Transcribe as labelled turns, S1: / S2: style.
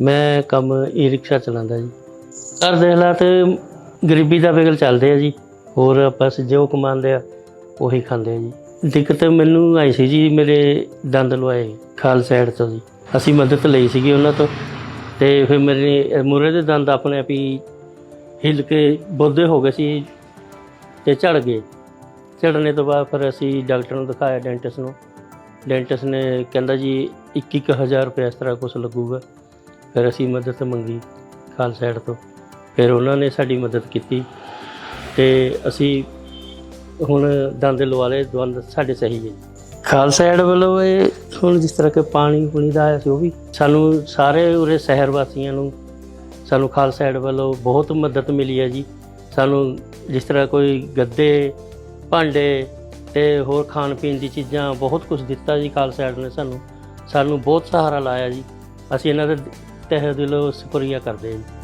S1: ਮੈਂ ਕੰਮ ਈ ਰਿਕਸ਼ਾ ਚਲਾਉਂਦਾ ਜੀ। ਘਰ ਦੇ ਹਾਲਾਤ ਗਰੀਬੀ ਦਾ ਬਿਗਲ ਚੱਲਦੇ ਆ ਜੀ। ਹੋਰ ਬਸ ਜੋ ਕਮਾਉਂਦੇ ਆ, ਉਹੀ ਖਾਂਦੇ ਆ ਜੀ। ਦਿੱਕਤ ਮੈਨੂੰ ਆਈ ਸੀ ਜੀ, ਮੇਰੇ ਦੰਦ ਲਵਾਏ ਖਾਲ ਸਾਈਡ ਤੋਂ ਜੀ। ਅਸੀਂ ਮਦਦ ਲਈ ਸੀਗੀ ਉਹਨਾਂ ਤੋਂ। ਤੇ ਫਿਰ ਮੇਰੇ ਮੂਰੇ ਦੇ ਦੰਦ ਆਪਣੇ ਆਪ ਹੀ ਹਿੱਲ ਕੇ ਬੋਦੇ ਹੋ ਗਏ ਸੀ ਤੇ ਝੜ ਗਏ। ਝੜਨੇ ਤੋਂ ਬਾਅਦ ਫਿਰ ਅਸੀਂ ਡਾਕਟਰ ਨੂੰ ਦਿਖਾਇਆ ਡੈਂਟਿਸਟ ਨੂੰ। ਡੈਂਟਿਸਟ ਨੇ ਕਹਿੰਦਾ ਜੀ 21000 ਰੁਪਏ ਇਸ ਤਰ੍ਹਾਂ ਕੁਝ ਲੱਗੂਗਾ। ਫਿਰ ਅਸੀਂ ਮਦਦ ਮੰਗੀ ਖਾਲ ਸਾਈਡ ਤੋਂ। ਫਿਰ ਉਹਨਾਂ ਨੇ ਸਾਡੀ ਮਦਦ ਕੀਤੀ ਤੇ ਅਸੀਂ ਹੁਣ ਦੰਦ ਲਵਾ ਲਏ ਦੰਦ ਸਾਡੇ ਸਹੀ ਹੈ ਖਾਲਸਾ ਐਡ ਵੱਲੋਂ ਇਹ ਹੁਣ ਜਿਸ ਤਰ੍ਹਾਂ ਕਿ ਪਾਣੀ ਪੁਣੀ ਦਾ ਆਇਆ ਸੀ ਉਹ ਵੀ ਸਾਨੂੰ ਸਾਰੇ ਉਰੇ ਸ਼ਹਿਰ ਵਾਸੀਆਂ ਨੂੰ ਸਾਨੂੰ ਖਾਲਸਾ ਏਡ ਵੱਲੋਂ ਬਹੁਤ ਮਦਦ ਮਿਲੀ ਹੈ ਜੀ। ਸਾਨੂੰ ਜਿਸ ਤਰ੍ਹਾਂ ਕੋਈ ਗੱਦੇ, ਭਾਂਡੇ ਤੇ ਹੋਰ ਖਾਣ ਪੀਣ ਦੀ ਚੀਜ਼ਾਂ ਬਹੁਤ ਕੁਝ ਦਿੱਤਾ ਜੀ ਖਾਲਸਾ ਏਡ ਨੇ ਸਾਨੂੰ। ਸਾਨੂੰ ਬਹੁਤ ਸਹਾਰਾ ਲਾਇਆ ਜੀ। ਅਸੀਂ ਇਹਨਾਂ ਦੇ ਤਹਿ ਦਿਲੋਂ ਸ਼ੁਕਰੀਆ ਕਰਦੇ ਹਾਂ